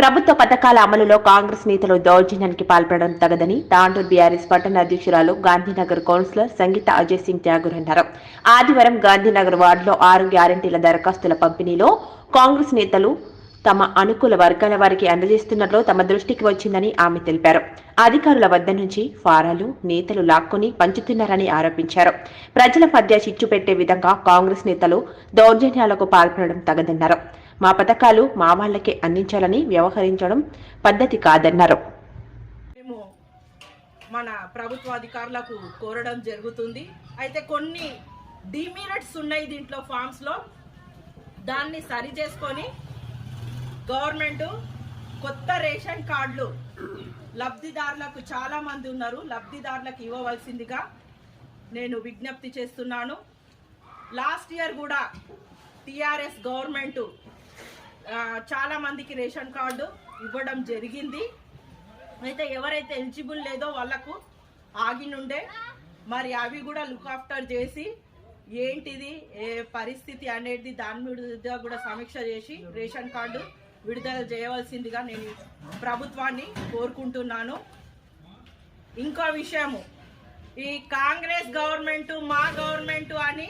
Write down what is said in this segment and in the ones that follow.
ప్రభుత్వ పథకాల అమలులో కాంగ్రెస్ నేతలు దౌర్జన్యానికి పాల్పడడం తగదని తాండూర్ బీఆర్ఎస్ పట్టణ అధ్యక్షురాలు గాంధీనగర్ కౌన్సిలర్ సంగీత అజయ్ సింగ్ ఠాగూర్ అన్నారు. ఆదివారం గాంధీనగర్ వార్డులో ఆరు గ్యారంటీల దరఖాస్తుల పంపిణీలో కాంగ్రెస్ నేతలు తమ అనుకూల వర్గాల వారికి అందజేస్తున్నట్లు తమ దృష్టికి వచ్చిందని ఆమె తెలిపారు. అధికారుల వద్ద నుంచి ఫారాలు నేతలు లాక్కొని పంచుతున్నారని ఆరోపించారు. ప్రజల మధ్య చిచ్చు పెట్టే విధంగా కాంగ్రెస్ నేతలు దౌర్జన్యాలకు పాల్పడడం తగదన్నారు. మా పథకాలు మా వాళ్ళకే అందించాలని వ్యవహరించడం పద్ధతి కాదన్నారు. మేము మన ప్రభుత్వ అధికారులకు కోరడం జరుగుతుంది. అయితే కొన్ని డిమిరిట్స్ ఉన్నాయి దీంట్లో ఫామ్స్లో. దాన్ని సరి చేసుకొని గవర్నమెంట్ కొత్త రేషన్ కార్డులు లబ్ధిదారులకు చాలా మంది ఉన్నారు. లబ్ధిదారులకు ఇవ్వవలసిందిగా నేను విజ్ఞప్తి చేస్తున్నాను. లాస్ట్ ఇయర్ కూడా టిఆర్ఎస్ గవర్నమెంట్ చాలా మందికి రేషన్ కార్డు ఇవ్వడం జరిగింది. అయితే ఎవరైతే ఎలిజిబుల్ లేదో వాళ్ళకు ఆగినుండే మరి అవి కూడా లుక్ ఆఫ్టర్ చేసి ఏంటిది ఏ పరిస్థితి అనేది దాని మీద కూడా సమీక్ష చేసి రేషన్ కార్డు విడుదల చేయవలసిందిగా నేను ప్రభుత్వాన్ని కోరుకుంటున్నాను. ఇంకో విషయము ఈ కాంగ్రెస్ గవర్నమెంట్ మా గవర్నమెంట్ అని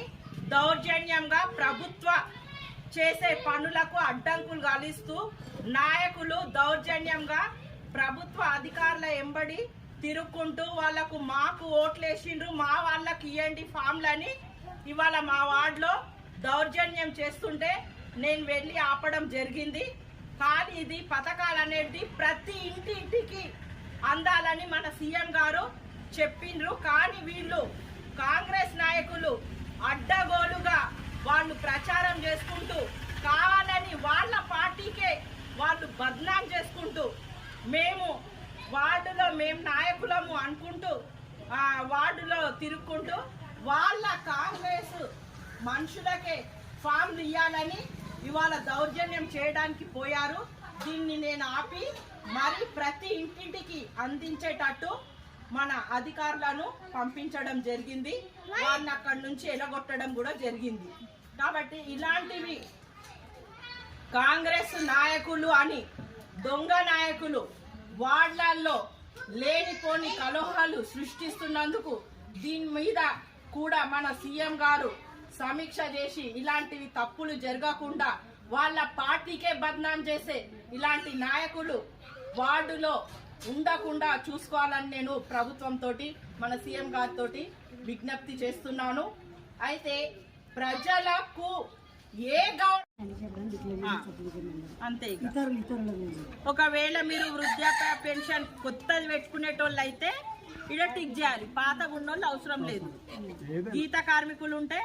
దౌర్జన్యంగా ప్రభుత్వ చేసే పనులకు అడ్డంకులు కలిస్తూ నాయకులు దౌర్జన్యంగా ప్రభుత్వ అధికారుల ఎంబడి తిరుక్కుంటూ వాళ్ళకు మాకు ఓట్లేసిండ్రు మా వాళ్ళకి ఇవ్వండి ఫామ్లని ఇవాళ మా వార్డులో దౌర్జన్యం చేస్తుంటే నేను వెళ్ళి ఆపడం జరిగింది. కానీ ఇది పథకాలు అనేది ప్రతి ఇంటి ఇంటికి అందాలని మన సీఎం గారు చెప్పిండ్రు. కానీ వీళ్ళు కాంగ్రెస్ నాయకులు అడ్డగోలుగా వాళ్ళు ప్రచారం చేసుకుంటూ కావాలని వాళ్ళ పార్టీకే వాళ్ళు బద్నాం చేసుకుంటూ మేము వార్డులో మేము నాయకులము అనుకుంటూ వార్డులో తిరుక్కుంటూ వాళ్ళ కాంగ్రెస్ మనుషులకే ఫామ్లు ఇవ్వాలని ఇవాళ దౌర్జన్యం చేయడానికి పోయారు. దీన్ని నేను ఆపి మరి ప్రతి ఇంటింటికి అందించేటట్టు మన అధికారులను పంపించడం జరిగింది. వాళ్ళని అక్కడి నుంచి ఎలగొట్టడం కూడా జరిగింది. కాబట్టి ఇలాంటివి కాంగ్రెస్ నాయకులు అని దొంగ నాయకులు వార్డులలో లేనిపోని కలహాలు సృష్టిస్తున్నందుకు దీని మీద కూడా మన సీఎం గారు సమీక్ష చేసి ఇలాంటివి తప్పులు జరగకుండా వాళ్ళ పార్టీకే బద్నాం చేసే ఇలాంటి నాయకులు వార్డులో ఉండకుండా చూసుకోవాలని నేను ప్రభుత్వంతో మన సీఎం గారితో విజ్ఞప్తి చేస్తున్నాను. అయితే ప్రజలకు ఏ అంతే ఇక. ఒకవేళ మీరు వృద్ధాప్య పెన్షన్ కొత్తది పెట్టుకునేటోళ్ళు అయితే ఇడ టిక్ చేయాలి. పాతగా ఉన్నోళ్ళు అవసరం లేదు. గీత కార్మికులు ఉంటే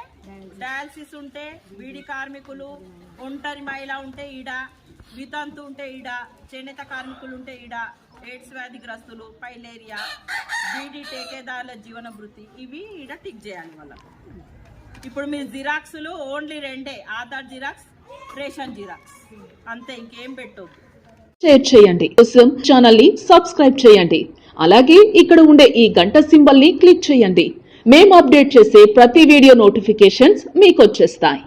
డయాలసిస్ ఉంటే బీడి కార్మికులు ఒంటరి మహిళ ఉంటే ఈడ వితంతు ఉంటే ఈడ చేనేత కార్మికులు ఉంటే ఈడ ఎయిడ్స్ వ్యాధిగ్రస్తులు పైలేరియా బీడీ టేకేదారుల జీవన భృతి ఇవి ఈడ టిక్ చేయాలి వాళ్ళకు. ఇప్పుడు మీ జిరాక్స్లు ఓన్లీ రెండే ఆధార్ జిరాక్స్ రేషన్ జిరాక్స్. అంతే ఇంకేం పెట్టొద్దు. షేర్ చేయండి. కోసం ఛానల్ని సబ్స్క్రైబ్ చేయండి. అలాగే ఇక్కడ ఉండే ఈ గంట సింబల్ని క్లిక్ చేయండి. మేము అప్డేట్ చేసే ప్రతి వీడియో నోటిఫికేషన్స్ మీకు వచ్చేస్తాయి.